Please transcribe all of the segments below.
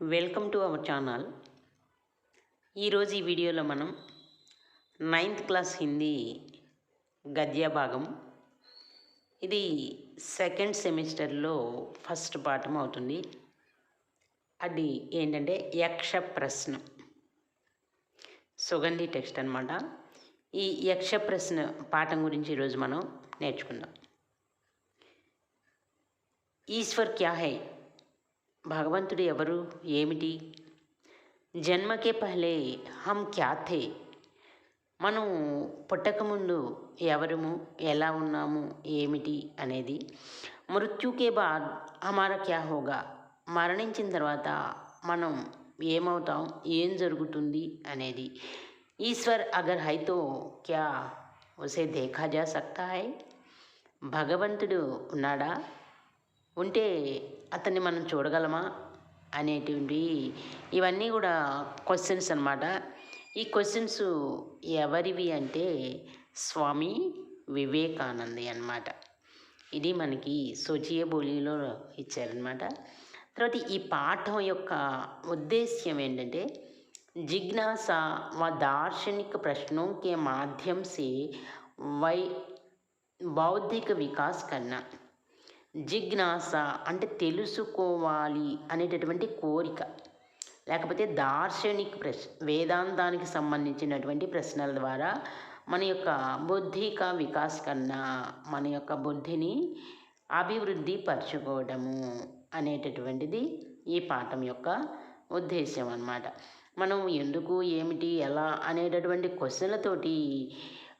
Welcome to our channel. ఈరోజు ఈ వీడియోలో మనం నైన్త్ క్లాస్ హిందీ గద్య భాగం. ఇది సెకండ్ సెమిస్టర్లో ఫస్ట్ పాఠం అవుతుంది. అది ఏంటంటే యక్ష ప్రశ్న సుగంధి టెక్స్ట్ అనమాట ఈ యక్ష ప్రశ్న పాఠం గురించి ఈరోజు మనం నేర్చుకుందాం. ఈశ్వర్ క్యా హై? భగవంతుడు ఎవరు? ఏమిటి? జన్మకే పహలే హమ్ క్యా థే? మనం పుట్టకముందు ఎవరము? ఎలా ఉన్నాము? ఏమిటి? అనేది మృత్యుకే బాద్ హమారా క్యా హోగా? మరణించిన తర్వాత మనం ఏమవుతాం? ఏం జరుగుతుంది? అనేది ఈశ్వర్ అగర్ హైతో క్యా ఉసే దేఖా జా సక్తా హై? భగవంతుడు ఉన్నాడా? ఉంటే అతన్ని మనం చూడగలమా అనేటువంటి ఇవన్నీ కూడా క్వశ్చన్స్ అన్నమాట ఈ క్వశ్చన్స్ ఎవరివి అంటే స్వామి వివేకానంది అన్నమాట ఇది మనకి సోచియ బోలీలో ఇచ్చారనమాట తర్వాత ఈ పాఠం యొక్క ఉద్దేశ్యం ఏంటంటే जिज्ञासा व दार्शनिक प्रश्नों के माध्यम से वै बौद्धिक विकास करना జిజ్ఞాస అంటే తెలుసుకోవాలి అనేటటువంటి కోరిక. లేకపోతే దార్శనిక ప్రశ్న వేదాంతానికి సంబంధించినటువంటి ప్రశ్నల ద్వారా మన యొక్క బుద్ధిక వికాస్ కన్నా మన యొక్క బుద్ధిని అభివృద్ధి పరచుకోవడము అనేటటువంటిది ఈ పాఠం యొక్క ఉద్దేశ్యం అన్నమాట. మనం ఎందుకు ఏమిటి ఎలా అనేటటువంటి క్వశ్చన్లతోటి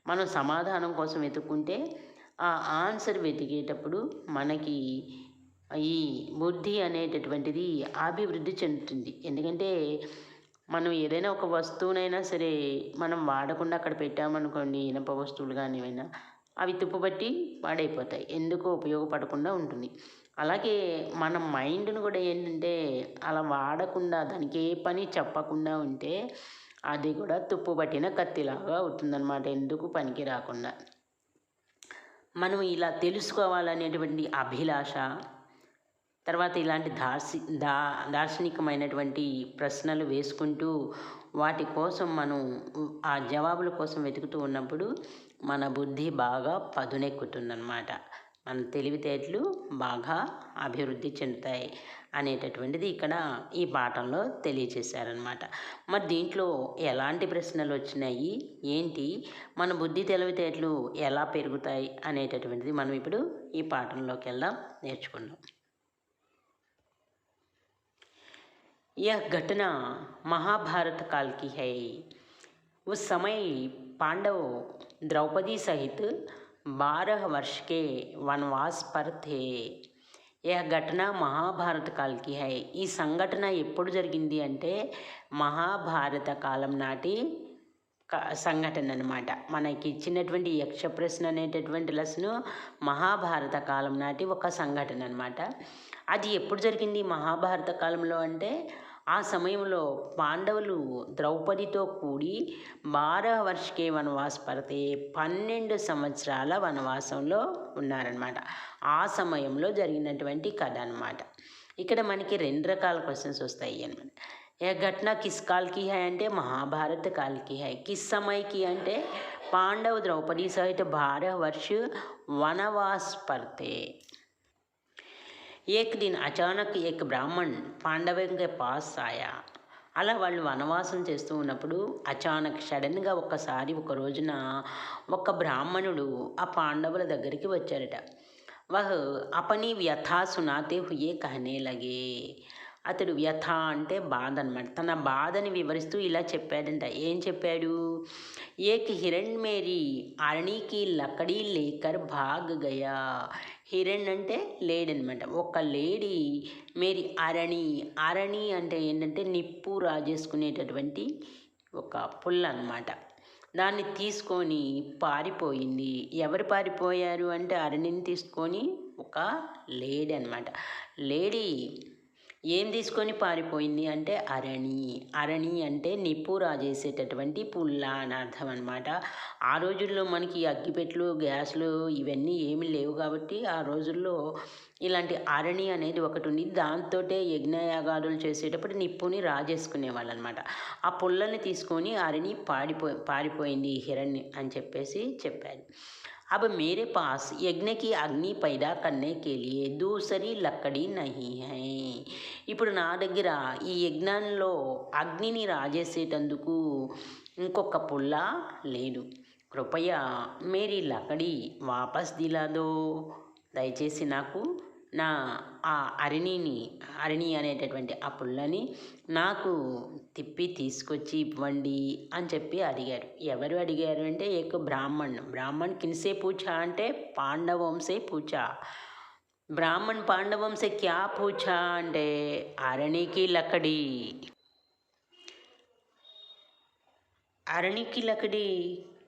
మనం సమాధానం కోసం వెతుక్కుంటే ఆ ఆన్సర్ వెతికేటప్పుడు మనకి ఈ బుద్ధి అనేటటువంటిది అభివృద్ధి చెందుతుంది. ఎందుకంటే మనం ఏదైనా ఒక వస్తువునైనా సరే మనం వాడకుండా అక్కడ పెట్టామనుకోండి ఇనప వస్తువులు కానీ ఏమైనా అవి తుప్పుబట్టి పాడైపోతాయి ఎందుకు ఉపయోగపడకుండా ఉంటుంది. అలాగే మన మైండ్ను కూడా ఏంటంటే అలా వాడకుండా దానికి ఏ పని చెప్పకుండా ఉంటే అది కూడా తుప్పుపట్టిన కత్తిలాగా అవుతుందన్నమాట. ఎందుకు పనికి రాకుండా? మనం ఇలా తెలుసుకోవాలనేటువంటి అభిలాష తర్వాత ఇలాంటి దార్శి దా దార్శనికమైనటువంటి ప్రశ్నలు వేసుకుంటూ వాటి కోసం మనం ఆ జవాబుల కోసం వెతుకుతూ ఉన్నప్పుడు మన బుద్ధి బాగా పదునెక్కుతుందన్నమాట. మన తెలివితేటలు బాగా అభివృద్ధి చెందుతాయి. అనేటటువంటిది ఇక్కడ ఈ పాఠంలో తెలియచేశారనమాట మరి దీంట్లో ఎలాంటి ప్రశ్నలు వచ్చినాయి ఏంటి మన బుద్ధి తెలివితేటలు ఎలా పెరుగుతాయి అనేటటువంటిది మనం ఇప్పుడు ఈ పాఠంలోకి వెళ్దాం నేర్చుకుందాం यह घटना महाभारत काल की है उस समय पांडव द्रौपदी सहित बारह वर्ष के वनवास पर थे ఈ ఘటన మహాభారత కాల్కి హై? ఈ సంఘటన ఎప్పుడు జరిగింది అంటే మహాభారత కాలం నాటి సంఘటన అనమాట మనకి ఇచ్చినటువంటి యక్ష ప్రశ్న అనేటటువంటి లెసను మహాభారత కాలం నాటి ఒక సంఘటన అనమాట అది ఎప్పుడు జరిగింది మహాభారత కాలంలో అంటే ఆ సమయంలో పాండవులు ద్రౌపదితో కూడి బారహ వర్షకే వనవాస పడితే పన్నెండు సంవత్సరాల వనవాసంలో ఉన్నారనమాట ఆ సమయంలో జరిగినటువంటి కథ అనమాట ఇక్కడ మనకి రెండు రకాల క్వశ్చన్స్ వస్తాయి అనమాట ఏ ఘటన కిస్ కాల్కి హై అంటే మహాభారత కాల్కి హై. కిస్ సమయకి అంటే పాండవ ద్రౌపది సహిత భార వర్ష వనవాస్ పర్తే एक दिन अचानक एक ब्राह्मण पांडव के पास आया అలా వాళ్ళు వనవాసం చేస్తూ ఉన్నప్పుడు అచానక్ సడన్గా ఒక్కసారి ఒక రోజున ఒక బ్రాహ్మణుడు ఆ పాండవుల దగ్గరికి వచ్చారట వహ్ అపని వ్యథా సునాతే హుయే కహనే లగే అతడు వ్యథ అంటే బాధ అనమాట తన బాధని వివరిస్తూ ఇలా చెప్పాడంట. ఏం చెప్పాడు? ఏక్ హిరణ్ మేరీ అరణికి లకడీ లేకర్ భాగ్ గయా. హిరణ్ అంటే లేడనమాట. ఒక లేడీ మేరీ అరణి. అరణి అంటే ఏంటంటే నిప్పు రాజేసుకునేటటువంటి ఒక పుల్ల అనమాట దాన్ని తీసుకొని పారిపోయింది. ఎవరు పారిపోయారు అంటే అరణిని తీసుకొని ఒక లేడీ అనమాట లేడీ ఏం తీసుకొని పారిపోయింది అంటే అరణి. అరణి అంటే నిప్పు రాజేసేటటువంటి పుల్ల అని అర్థం అనమాట ఆ రోజుల్లో మనకి అగ్గిపెట్లు గ్యాస్లు ఇవన్నీ ఏమి లేవు కాబట్టి ఆ రోజుల్లో ఇలాంటి అరణి అనేది ఒకటి ఉంది దాంతో యజ్ఞయాగాదులు చేసేటప్పుడు నిప్పుని రాజేసుకునేవాళ్ళు అనమాట ఆ పుల్లని తీసుకొని అరణి పాడిపో పారిపోయింది హిరణ్య అని చెప్పేసి చెప్పారు. अब मेरे पास यज्ञ की अग्नि पैदा करने के लिए दूसरी लकड़ी नहीं है ఇప్పుడు నా దగ్గర ఈ యజ్ఞంలో అగ్నిని రాజేసేటందుకు ఇంకొక పుల్ల లేదు కృపయ మేరీ లకడి వాపస్ దిలాదో దయచేసి నాకు నా ఆ అరిణిని అరిణి అనేటటువంటి ఆ పుల్లని నాకు తిప్పి తీసుకొచ్చి ఇవ్వండి అని చెప్పి అడిగారు ఎవరు అడిగారు అంటే ఏక బ్రాహ్మణ్ బ్రాహ్మణ్ కిన్సే పూచా అంటే పాండవంసే పూచా ब्राह्मण पांडवों से क्या पूछा అంటే अरणी की लकड़ी अरणी की लकड़ी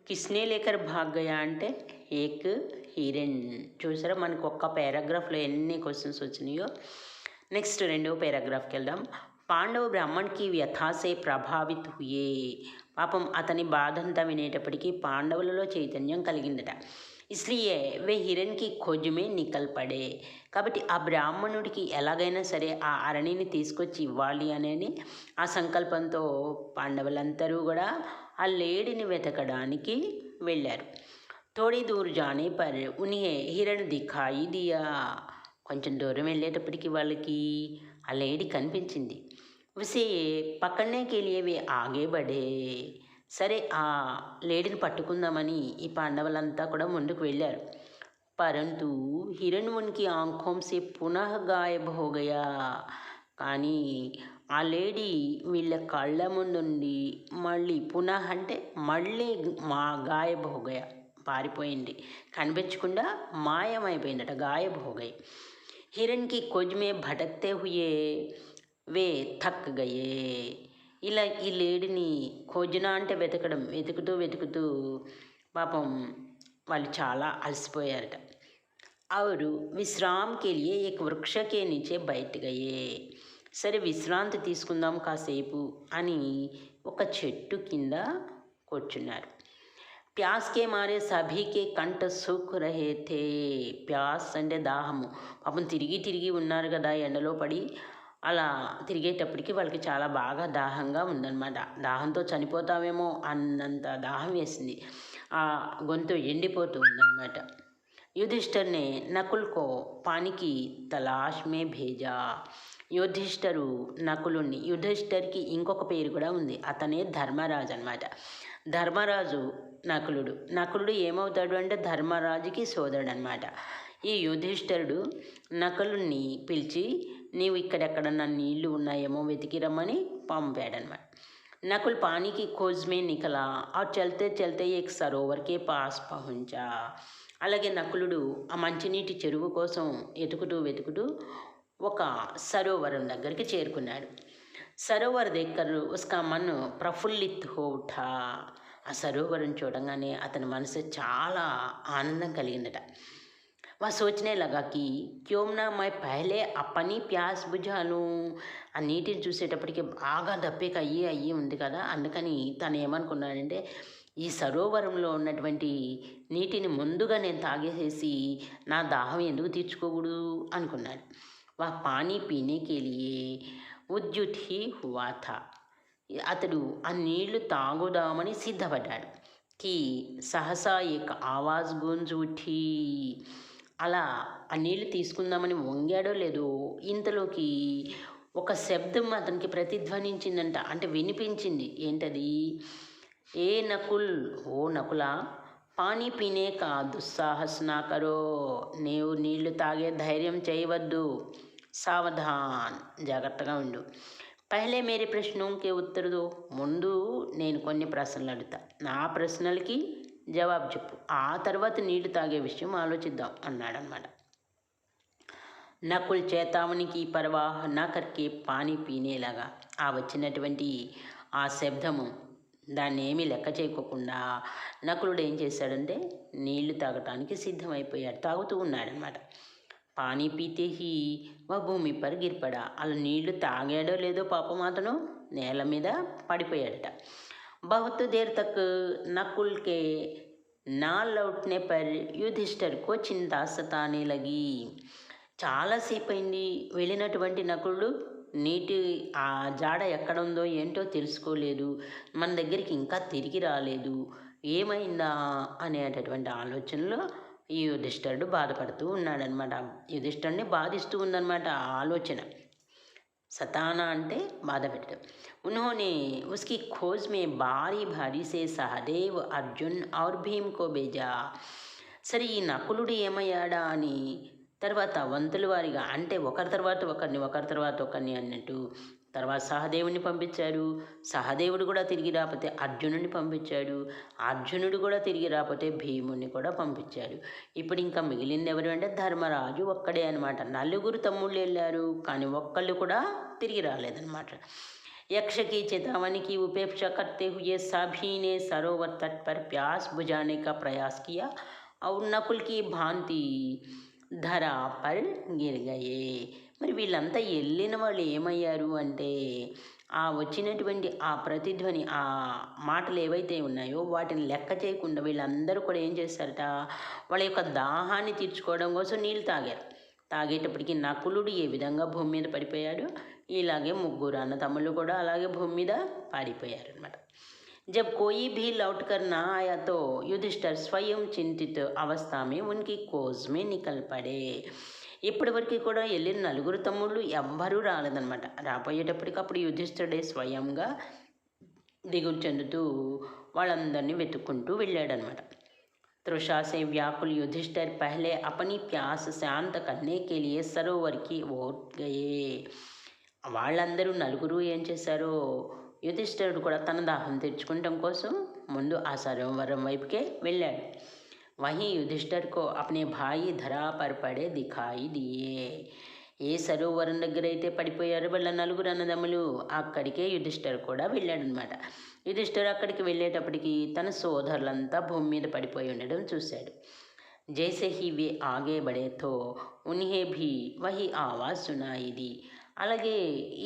किसने लेकर भाग गया అంటే ఏక్ హిరణ్ చూసారా? మనకు ఒక్క పారాగ్రాఫ్లో ఎన్ని క్వశ్చన్స్ వచ్చినాయో? నెక్స్ట్ రెండవ పారాగ్రాఫ్కి వెళ్దాం. పాండవ బ్రాహ్మణ్కి వ్యథాసే ప్రభావిత్ హుయే. పాపం అతని బాధంతా వినేటప్పటికీ పాండవులలో చైతన్యం కలిగిందట. ఇస్లియే వే హిరణ్కి ఖోజుమే నికల్పడే కాబట్టి ఆ బ్రాహ్మణుడికి ఎలాగైనా సరే ఆ అరణిని తీసుకొచ్చి ఇవ్వాలి అనేది ఆ సంకల్పంతో పాండవులందరూ కూడా ఆ లేడిని వెతకడానికి వెళ్ళారు. थोड़ी दूर जाने पर उन्हें हिरण दिखाई दिया కొంచెం దూరం వెళ్ళేటప్పటికి వాళ్ళకి ఆ లేడీ కనిపించింది ఉసే పక్కనే కెలియవే ఆగే బడే సరే ఆ లేడీని పట్టుకుందామని ఈ పాండవులంతా కూడా ముందుకు వెళ్ళారు పరంతు హిరణ్ ఉనికి ఆంఖోం సే పునః గాయబ్ హో గయా కానీ ఆ లేడీ వీళ్ళ కళ్ళ ముందుండి మళ్ళీ పునః అంటే మళ్ళీ మా గాయబ్ హో గయా పారిపోయింది. కనిపించకుండా మాయమైపోయిందట గాయభోగై. హిరణ్కి కొజ్మే భటక్తే హుయే వే థక్ గయే. ఇలా ఈ లేడిని ఖోజన అంటే వెతకడం వెతుకుతూ వెతుకుతూ పాపం వాళ్ళు చాలా అలసిపోయారట. అవరు విశ్రాంకి ఈ ఏక వృక్షకే నుంచే బయటగయ్యే సరే విశ్రాంతి తీసుకుందాం కాసేపు అని ఒక చెట్టు కింద కూర్చున్నారు. ప్యాస్ కే మారే సభీకే కంఠ సుఖ్ రహే థే ప్యాస్ అంటే దాహము పాపం తిరిగి తిరిగి ఉన్నారు కదా ఎండలో పడి అలా తిరిగేటప్పటికి వాళ్ళకి చాలా బాగా దాహంగా ఉందన్నమాట దాహంతో చనిపోతామేమో అన్నంత దాహం వేసింది ఆ గొంతు ఎండిపోతూ ఉందన్నమాట युधिष्ठर ने नकुल को पानी की तलाश में भेजा యుధిష్ఠరు నకులుని యుధిష్ఠర్కి ఇంకొక పేరు కూడా ఉంది అతనే ధర్మరాజు అనమాట ధర్మరాజు నకులుడు నకులుడు ఏమవుతాడు అంటే ధర్మరాజుకి సోదరుడు అనమాట ఈ యుధిష్ఠరుడు నకులుని పిలిచి నీవు ఇక్కడెక్కడన్నా నీళ్లు ఉన్నాయేమో వెతికి రమ్మని పంపాడనమాట नकुल पानी की खोज में निकला और चलते चलते एक सरोवर के पास पहुंचा అలాగే నకులుడు ఆ మంచినీటి చెరువు కోసం వెతుకుతూ వెతుకుతూ ఒక సరోవరం దగ్గరికి చేరుకున్నాడు సరోవర్ దగ్గర ఉస్కా మన్ ప్రఫుల్లిత్ హో ఉఠా ఆ సరోవరం చూడంగానే అతని మనసు చాలా ఆనందం కలిగిందట वह सोचने लगा कि क्यों ना मैं पहले अपनी प्यास बुझा लूँ ఆ నీటిని చూసేటప్పటికి బాగా దప్పిక అయ్యి అయ్యి ఉంది కదా అందుకని తను ఏమనుకున్నాడంటే ఈ సరోవరంలో ఉన్నటువంటి నీటిని ముందుగా నేను తాగేసేసి నా దాహం ఎందుకు తీర్చుకోకూడదు అనుకున్నాడు వా పానీ పీనే లియే ఉద్యుత్ హీ అతడు ఆ నీళ్ళు తాగుదామని సిద్ధపడ్డాడు కి సహసా ఏక ఆవాజ్ గుంజుఠి అలా ఆ నీళ్ళు తీసుకుందామని వంగాడో లేదో ఇంతలోకి ఒక శబ్దం అతనికి ప్రతిధ్వనించిందంట అంటే వినిపించింది. ఏంటది? ఏ నకుల్ ఓ నకుల పానీ పీనే కా దుస్సాహస్ నా కరో నీవు నీళ్ళు తాగే ధైర్యం చేయవద్దు. సావధాన్ జాగ్రత్తగా ఉండు. పహలే మేరే ప్రశ్నకి ఉత్తరదు. ముందు నేను కొన్ని ప్రశ్నలు అడుగుతా. నా ప్రశ్నలకి జవాబు చెప్పు. ఆ తర్వాత నీళ్ళు తాగే విషయం ఆలోచిద్దాం అన్నాడనమాట. నకుల్ చేతావనికి పర్వాహ నా కర్కే పానీ పీనేలాగా ఆ వచ్చినటువంటి ఆ శబ్దము దాన్ని ఏమీ లెక్క చేయకోకుండా నకులుడు ఏం చేశాడంటే నీళ్ళు తాగటానికి సిద్ధమైపోయాడు తాగుతూ ఉన్నాడనమాట పానీ పీతే హీ మా భూమి పరిగిరిపడా. అలా నీళ్ళు తాగాడో లేదో పాపం అతను నేల మీద పడిపోయాడట. బహుత్ దేర్ తక్ నకుల్కే నా అవుట్నే పర్ యుధిష్ఠర్కు చింతాస తానే లగి చాలాసేపు అయింది వెళ్ళినటువంటి నకులుడు నీటి ఆ జాడ ఎక్కడ ఉందో ఏంటో తెలుసుకోలేదు మన దగ్గరికి ఇంకా తిరిగి రాలేదు ఏమైందా అనేటటువంటి ఆలోచనలో ఈ యుధిష్ఠరుడు బాధపడుతూ ఉన్నాడనమాట యుధిష్ఠరుడిని బాధిస్తూ ఉందన్నమాట ఆ ఆలోచన सताना అంటే బాధ పెట్టడం उन्होंने उसकी खोज में भारी भारी से सहदेव अर्जुन और భీమ్ కో బేజా సరే ఈ నకులుడు ఏమయ్యాడా అని తర్వాత వంతుల వారిగా అంటే ఒకరి తర్వాత ఒకరిని ఒకరి తర్వాత ఒకరిని అన్నట్టు తర్వాత సహదేవుని పంపించారు సహదేవుడు కూడా తిరిగి రాకపోతే అర్జునుడిని పంపించాడు అర్జునుడు కూడా తిరిగి రాకపోతే భీముడిని కూడా పంపించాడు ఇప్పుడు ఇంకా మిగిలింది ఎవరు అంటే ధర్మరాజు ఒక్కడే అనమాట నలుగురు తమ్ముళ్ళు వెళ్ళారు కానీ ఒక్కళ్ళు కూడా తిరిగి రాలేదన్నమాట यक्ष की चेतावनी की उपेक्षा करते हुए सभी ने सरोवर तट पर प्यास बुझाने का प्रयास किया और नकुल की भांति ధరా పర్ గిరిగాయే. మరి వీళ్ళంతా వెళ్ళిన వాళ్ళు ఏమయ్యారు అంటే ఆ వచ్చినటువంటి ఆ ప్రతిధ్వని ఆ మాటలు ఏవైతే ఉన్నాయో వాటిని లెక్క చేయకుండా వీళ్ళందరూ కూడా ఏం చేస్తారట? వాళ్ళ యొక్క దాహాన్ని తీర్చుకోవడం కోసం నీళ్ళు తాగారు. తాగేటప్పటికి నకులుడు ఏ విధంగా భూమి మీద పడిపోయాడు? ఇలాగే ముగ్గురు అన్న తమ్ముళ్ళు కూడా అలాగే భూమి మీద పాడిపోయారు అనమాట जब कोई भी लौट कर ना आया तो युधिष्ठर स्वयं चिंतित अवस्था में उनकी खोज में निकल पड़े ఇప్పటివరకు కూడా వెళ్ళిన నలుగురు తమ్ముళ్ళు ఎవ్వరూ రాలేదన్నమాట రాబోయేటప్పటికి అప్పుడు యుధిష్ఠుడే స్వయంగా దిగులు చెందుతూ వాళ్ళందరినీ వెతుక్కుంటూ వెళ్ళాడనమాట तृषा से व्याकुल युधिष्ठिर पहले अपनी प्यास शांत करने के लिए सरोवर की ओर गए వాళ్ళందరూ నలుగురు ఏం చేశారో యుధిష్ఠిరుడు కూడా తన దాహం తీర్చుకోవటం కోసం ముందు ఆ సరోవరం వైపుకే వెళ్ళాడు वहीं युधिष्ठर को अपने भाई धरा पर पड़े दिखाई दिए ఏ సరోవరం దగ్గర అయితే పడిపోయారో వాళ్ళ నలుగురు అన్నదమ్ములు అక్కడికే యుధిష్ఠర్ కూడా వెళ్ళాడనమాట యుధిష్ఠర్ అక్కడికి వెళ్ళేటప్పటికి తన సోదరులంతా భూమి మీద పడిపోయి ఉండడం చూశాడు జైసే హీ వే ఆగే బడే తో ఉన్హే భీ వహి ఆవాజ్ సునాయిది అలాగే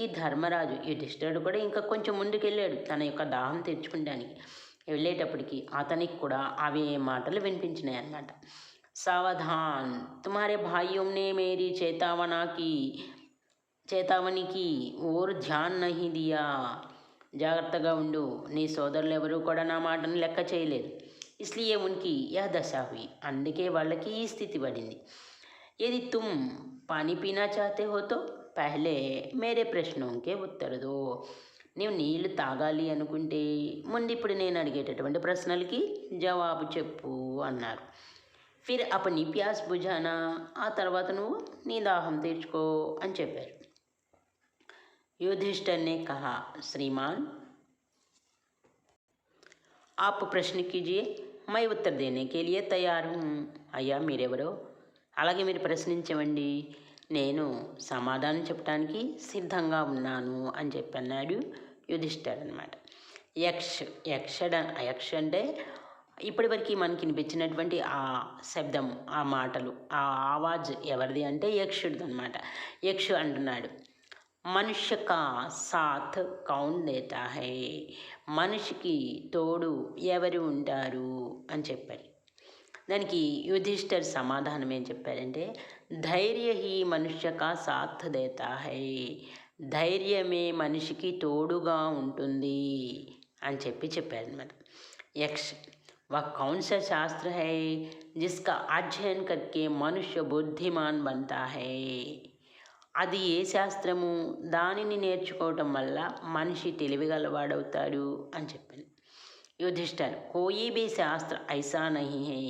ఈ ధర్మరాజు యుధిష్ఠుడు కూడా ఇంకా కొంచెం ముందుకెళ్ళాడు. తన యొక్క దాహం తెచ్చుకుంటానికి వెళ్ళేటప్పటికి అతనికి కూడా అవి మాటలు వినిపించినాయి అన్నమాట. సావధాన్ తుమారే భాయ్యంనే మేరీ చేతావనాకి చేతావనికి ఓరు ధ్యాన్ నహి దియా. జాగ్రత్తగా ఉండు నీ సోదరులు ఎవరూ కూడా నా మాటను లెక్క చేయలేదు ఇస్లియే ఉనికి యా దశ అందుకే వాళ్ళకి ఈ స్థితి పడింది. ఏది తుమ్ పానీ పీనా చాతే హోతో? तो पहले मेरे प्रश्नों के उत्तर दो నీవు నీళ్లు తాగాలి అనుకుంటే ముందు ఇప్పుడు నేను అడిగేటటువంటి ప్రశ్నలకి జవాబు చెప్పు అన్నారు ఫిర్ అపని ప్యాస్ బుజానా ఆ తర్వాత నువ్వు నీ దాహం తీర్చుకో అని చెప్పారు युधिष्ठिर ने कहा श्रीमान आप प्रश्न कीजिए मैं उत्तर देने के लिए तैयार हूँ అయ్యా మీరెవరో అలాగే మీరు ప్రశ్నించవండి నేను సమాధానం చెప్పడానికి సిద్ధంగా ఉన్నాను అని చెప్పి అన్నాడు యుధిష్ఠర్ అనమాట యక్ష్ యక్షడ యక్ష అంటే ఇప్పటివరకు మనకి వినిపించినటువంటి ఆ శబ్దం ఆ మాటలు ఆ ఆవాజ్ ఎవరిది అంటే యక్షుడిది అనమాట యక్షు అంటున్నాడు మనుష్య కా సాథ్ కౌన్ దేతా హై? మనిషికి తోడు ఎవరు ఉంటారు? అని చెప్పారు దానికి యుధిష్ఠర్ సమాధానం ఏం చెప్పారంటే ధైర్య హీ మనుష్య కా సాథ్ దేతా హై ధైర్యమే మనిషికి తోడుగా ఉంటుంది అని చెప్పి చెప్పారనమాట యక్ష वह कौन सा शास्त्र है जिसका अध्ययन करके मनुष्य बुद्धिमान बनता है అది ఏ శాస్త్రము దానిని నేర్చుకోవటం వల్ల మనిషి తెలివిగలవాడవుతాడు అని చెప్పింది యుధిష్ఠర్ కోయి బి శాస్త్ర ఐసా నహి హై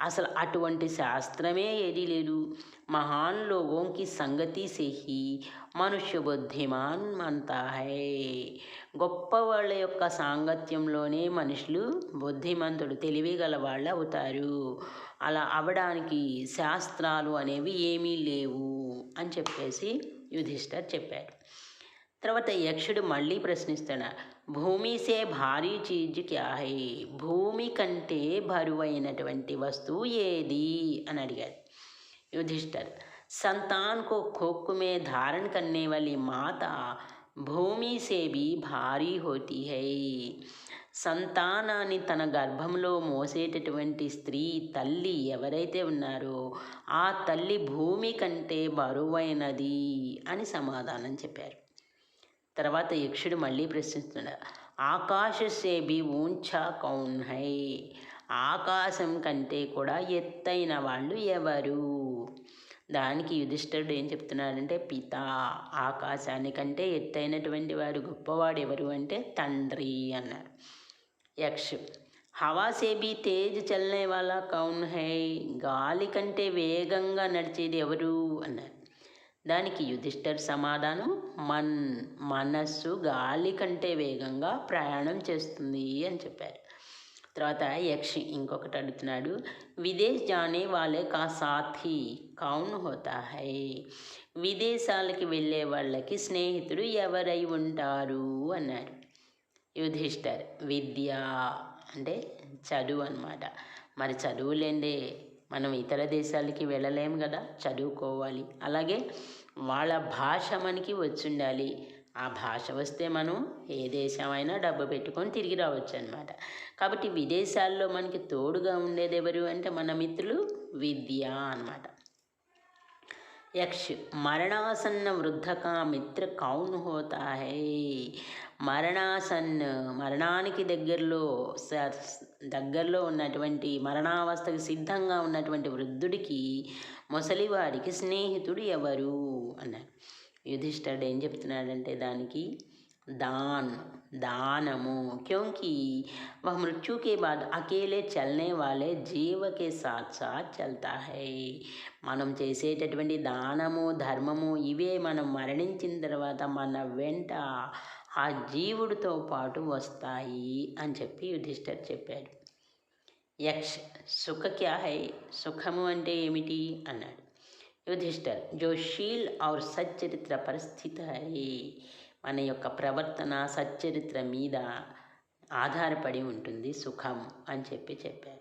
అసలు అటువంటి శాస్త్రమే ఏది లేదు. మహాన్ లోగోంకి సంగతి సేహి మనుష్య బుద్ధిమాన్ అంతా హై గొప్ప వాళ్ళ యొక్క సాంగత్యంలోనే మనుషులు బుద్ధిమంతుడు తెలివిగల వాళ్ళు అవుతారు. అలా అవడానికి శాస్త్రాలు అనేవి ఏమీ లేవు అని చెప్పేసి యుధిష్ఠర్ చెప్పారు. తర్వాత యక్షుడు మళ్ళీ ప్రశ్నిస్తాడు భూమిసే భారీ చీజ్ క్యా హై భూమి కంటే బరువైనటువంటి వస్తువు ఏది అని అడిగాడు యుధిష్ఠర్ संतान को कोख में धारण करने वाली माता భూమి से भी భారీ होती है సంతానాన్ని తన గర్భంలో మోసేటటువంటి స్త్రీ తల్లి ఎవరైతే ఉన్నారో ఆ తల్లి భూమి కంటే బరువైనది అని సమాధానం చెప్పారు తర్వాత యక్షుడు మళ్ళీ ప్రశ్నిస్తున్నాడు ఆకాశ సేబి ఊంచా కౌన్ హై ఆకాశం కంటే కూడా ఎత్తైన వాళ్ళు ఎవరు? దానికి యుధిష్ఠరుడు ఏం చెప్తున్నాడంటే పిత ఆకాశానికంటే ఎత్తైనటువంటి వారు గొప్పవాడు ఎవరు అంటే తండ్రి అన్నారు యక్షు హవా సేబి తేజ్ చల్లనే వాళ్ళ కౌన్ హై గాలి కంటే వేగంగా నడిచేది ఎవరు? అన్నారు దానికి యుధిష్ఠర్ సమాధానం మన్ మనస్సు గాలి కంటే వేగంగా ప్రయాణం చేస్తుంది అని చెప్పారు. తర్వాత యక్షి ఇంకొకటి అడుగుతున్నాడు విదేశ్ జానే వాళ్ళే కా సాథి కౌన్ హోతా హై? విదేశాలకి వెళ్ళే వాళ్ళకి స్నేహితుడు ఎవరై ఉంటారు? అన్నారు. యుధిష్ఠర్ విద్య. అంటే చదువు అన్నమాట. మరి చదువులేండి. మనం ఇతర దేశాలకి వెళ్ళలేము కదా చదువుకోవాలి. అలాగే వాళ్ళ భాష మనకి వచ్చుండాలి. ఆ భాష వస్తే మనం ఏ దేశమైనా డబ్బు పెట్టుకొని తిరిగి రావచ్చు అనమాట కాబట్టి విదేశాల్లో మనకి తోడుగా ఉండేది ఎవరు అంటే మన మిత్రులు విద్య అనమాట యక్ష్ మరణాసన్న వృద్ధక మిత్ర కౌన్ హోతా హై మరణాసన్న మరణానికి దగ్గరలో దగ్గరలో ఉన్నటువంటి మరణావస్థకు సిద్ధంగా ఉన్నటువంటి వృద్ధుడికి ముసలివాడికి స్నేహితుడు ఎవరు? అన్నారు యుధిష్ఠరుడు ఏం చెప్తున్నాడంటే దానికి దాన్ దానము క్యోంకి వా మృత్యుకే బాధ అకేలే చల్నే వాళ్ళే జీవకే సాక్షా సాత్ చల్తా హై. మనం చేసేటటువంటి దానము ధర్మము ఇవే మనం మరణించిన తర్వాత మన వెంట ఆ జీవుడితో పాటు వస్తాయి అని చెప్పి యుధిష్ఠర్ చెప్పాడు. యక్ష సుఖ క్యా హై? సుఖము అంటే ఏమిటి? అన్నాడు. యుధిష్ఠర్ జో షీల్ ఔర్ సచ్చరిత్ర పరిస్థితి మన యొక్క ప్రవర్తన సచ్చరిత్ర మీద ఆధారపడి ఉంటుంది సుఖం అని చెప్పి చెప్పారు.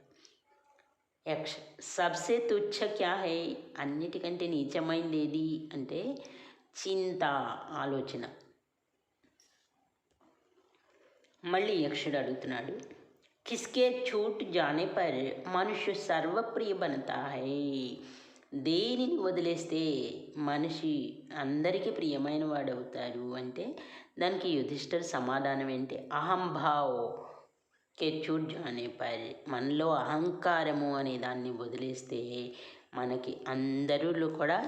యక్ష సబ్సే తుచ్చ క్యా హై? అన్నిటికంటే నీచమైంది ఏది అంటే చింత ఆలోచన. మళ్ళీ యక్షుడు అడుగుతున్నాడు కిస్కే छूट जाने पर మనుష్య సర్వప్రియ बनता है దేనిని వదిలేస్తే మనిషి అందరికీ ప్రియమైన వాడు అవుతారు అంటే దానికి యుధిష్ఠర్ సమాధానం ఏంటి అహంభావ్ కే చూట్ జానే పర్ మనలో అహంకారము అనే దాన్ని వదిలేస్తే మనకి అందరూ కూడా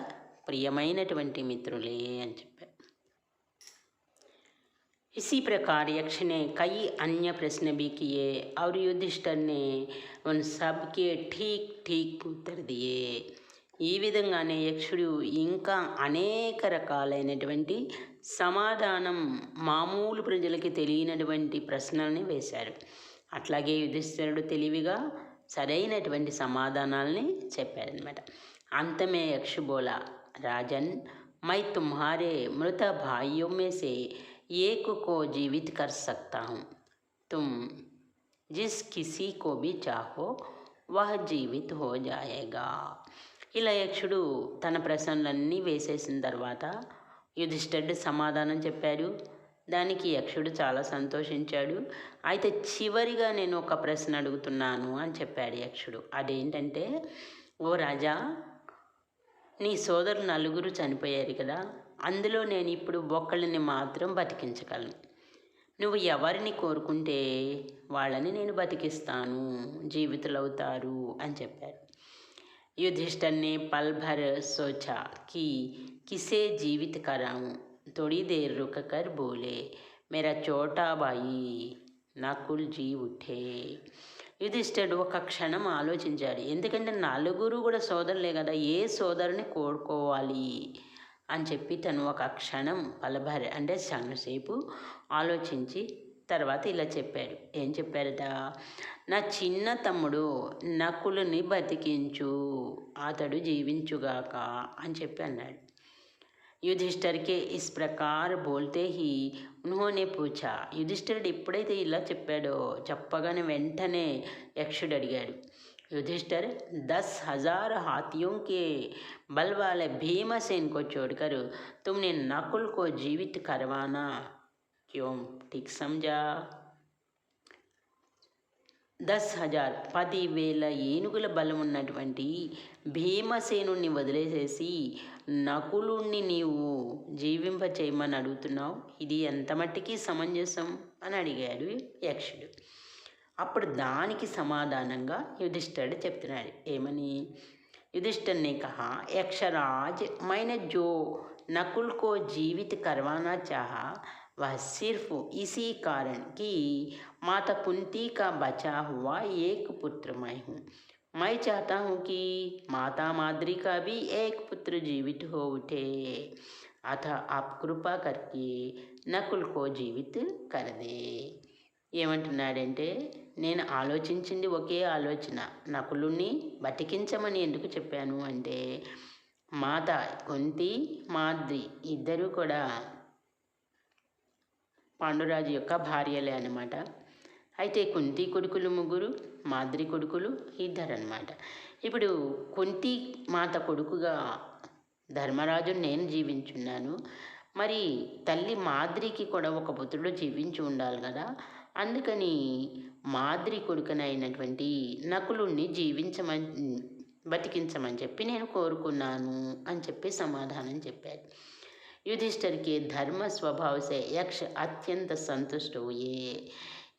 ప్రియమైనటువంటి మిత్రులే అని చెప్పారు इसी प्रकार यक्ष ने कई अन्य प्रश्न भी किए और युधिष्ठर ने उन सब के ठीक ठीक उत्तर दिए ఈ విధంగానే యక్షుడు ఇంకా అనేక రకాలైనటువంటి సమాధానం మామూలు ప్రజలకి తెలియనటువంటి ప్రశ్నల్ని వేశారు అట్లాగే యుధిష్ఠిరుడు తెలివిగా సరైనటువంటి సమాధానాల్ని చెప్పారనమాట అంతమే యక్షు బోలా రాజన్ मैं तुम्हारे मृत भाइयों में से एक को जीवित कर सकता हूँ तुम जिस किसी को भी चाहो वह జీవిత్ హో జాయేగా ఇలా యక్షుడు తన ప్రశ్నలన్నీ వేసేసిన తర్వాత యుధిష్ఠుడు సమాధానం చెప్పాడు దానికి యక్షుడు చాలా సంతోషించాడు అయితే చివరిగా నేను ఒక ప్రశ్న అడుగుతున్నాను అని చెప్పాడు యక్షుడు అదేంటంటే ఓ రాజా నీ సోదరు నలుగురు చనిపోయారు కదా అందులో నేను ఇప్పుడు ఒక్కళ్ళని మాత్రం బతికించగలను నువ్వు ఎవరిని కోరుకుంటే వాళ్ళని నేను బతికిస్తాను జీవితులవుతారు అని చెప్పారు युधिष्ठिर ने पल भर सोचा कि किसे जीवित कराऊं थोड़ी देर रुक कर बोले मेरा छोटा भाई నకుల్ జీ ఉఠే యుధిష్ఠుడు ఒక క్షణం ఆలోచించాడు ఎందుకంటే నలుగురు కూడా సోదరులే కదా ఏ సోదరుని కోరుకోవాలి అని చెప్పి తను ఒక క్షణం పలభరి అంటే చాలాసేపు ఆలోచించి తర్వాత ఇలా చెప్పాడు. ఏం చెప్పారట? నా చిన్న తమ్ముడు నకులుని బతికించు అతడు జీవించుగాక అని చెప్పి అన్నాడు. యుధిష్ఠర్కి ఇస్ ప్రకార్ బోల్తే హీ ఉన్హోనే పూచా. యుధిష్ఠరుడు ఎప్పుడైతే ఇలా చెప్పాడో చెప్పగానే వెంటనే యక్షుడు అడిగాడు. युधिष्ठिर दस हजार हाथियों के बल वाले भीमसेन को छोड़कर तुमने नकुल को जीवित करवाना क्यों ठीक समझा దస్ హజార్ పదివేల ఏనుగుల బలం ఉన్నటువంటి భీమసేనుణ్ణి వదిలేసేసి నకులుణ్ణి నీవు జీవింప చేయమని అడుగుతున్నావు ఇది ఎంత మట్టికి సమంజసం అని అడిగాడు యక్షుడు అప్పుడు దానికి సమాధానంగా యుధిష్ఠుడు చెప్తున్నాడు ఏమని युधिष्ठिर ने कहा यक्षराज मैंने जो नकुल को जीवित करवाना चाहा वह सिर्फ इसी कारण कि माता कुंती का बचा हुआ एक पुत्र मैं हूँ मैं चाहता हूँ कि माता माद्री का भी एक पुत्र जीवित हो उठे अतः आप कृपा करके नकुल को जीवित कर दे ఏమంటున్నాడంటే నేను ఆలోచించింది ఒకే ఆలోచన. నకులుని బతికించమని ఎందుకు చెప్పాను? అంటే మాత కొంతి మాద్రి ఇద్దరు కూడా పాండురాజు యొక్క భార్యలే అనమాట అయితే కుంతి కొడుకులు ముగ్గురు మాద్రి కొడుకులు ఇద్దరు అనమాట ఇప్పుడు కుంతి మాత కొడుకుగా ధర్మరాజు నేను జీవించున్నాను. మరి తల్లి మాద్రికి కూడా ఒక పుత్రుడు జీవించి ఉండాలి కదా. అందుకని మాద్రి కొడుకునైనటువంటి నకులుణ్ణి జీవించమని బతికించమని చెప్పి నేను కోరుకున్నాను అని చెప్పి సమాధానం చెప్పాడు యుధిష్ఠర్కి ధర్మ స్వభావసే యక్ష అత్యంత సంతుష్టయే.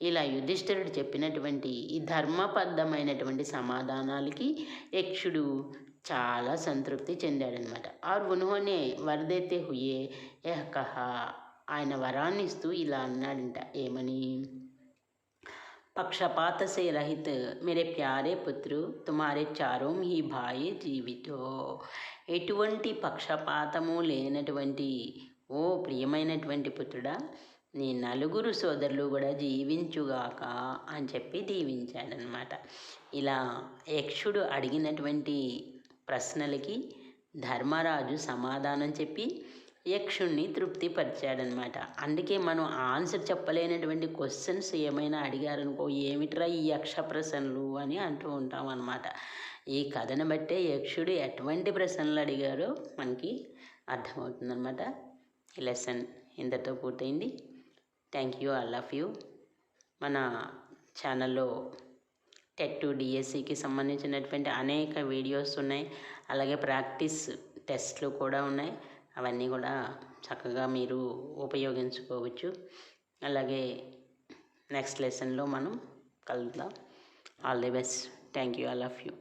ఇలా యుధిష్ఠిరుడు చెప్పినటువంటి ఈ ధర్మబద్ధమైనటువంటి సమాధానాలకి యక్షుడు చాలా సంతృప్తి చెందాడనమాట. ఆర్ ఉన్హోనే వరదైతే హుయే యహ కహా ఆయన వరాన్ని ఇస్తూ ఇలా అన్నాడంట. ఏమని? पक्षपात से रहित मेरे प्यारे पुत्र तुम्हारे चारों ही భాయి జీవితో ఎటువంటి పక్షపాతము లేనటువంటి ఓ ప్రియమైనటువంటి పుత్రుడా నీ నలుగురు సోదరులు కూడా జీవించుగాక అని చెప్పి దీవించాడనమాట ఇలా యక్షుడు అడిగినటువంటి ప్రశ్నలకి ధర్మరాజు సమాధానం చెప్పి యక్షుణ్ణి తృప్తిపరిచాడనమాట. అందుకే మనం ఆన్సర్ చెప్పలేనటువంటి క్వశ్చన్స్ ఏమైనా అడిగారనుకో ఏమిట్రా ఈ యక్ష ప్రశ్నలు అని అంటూ ఉంటాం అనమాట ఈ కథను బట్టే యక్షుడు ఎటువంటి ప్రశ్నలు అడిగారో మనకి అర్థమవుతుందన్నమాట ఈ లెసన్ ఇంతతో పూర్తయింది. Thank you all of you. మన ఛానల్లో టెట్ డిఎస్సికి సంబంధించినటువంటి అనేక వీడియోస్ ఉన్నాయి. అలాగే ప్రాక్టీస్ టెస్ట్లు కూడా ఉన్నాయి. అవన్నీ కూడా చక్కగా మీరు ఉపయోగించుకోవచ్చు. అలాగే నెక్స్ట్ లెసన్లో మనం కలుద్దాం. All the best. Thank you. I love you.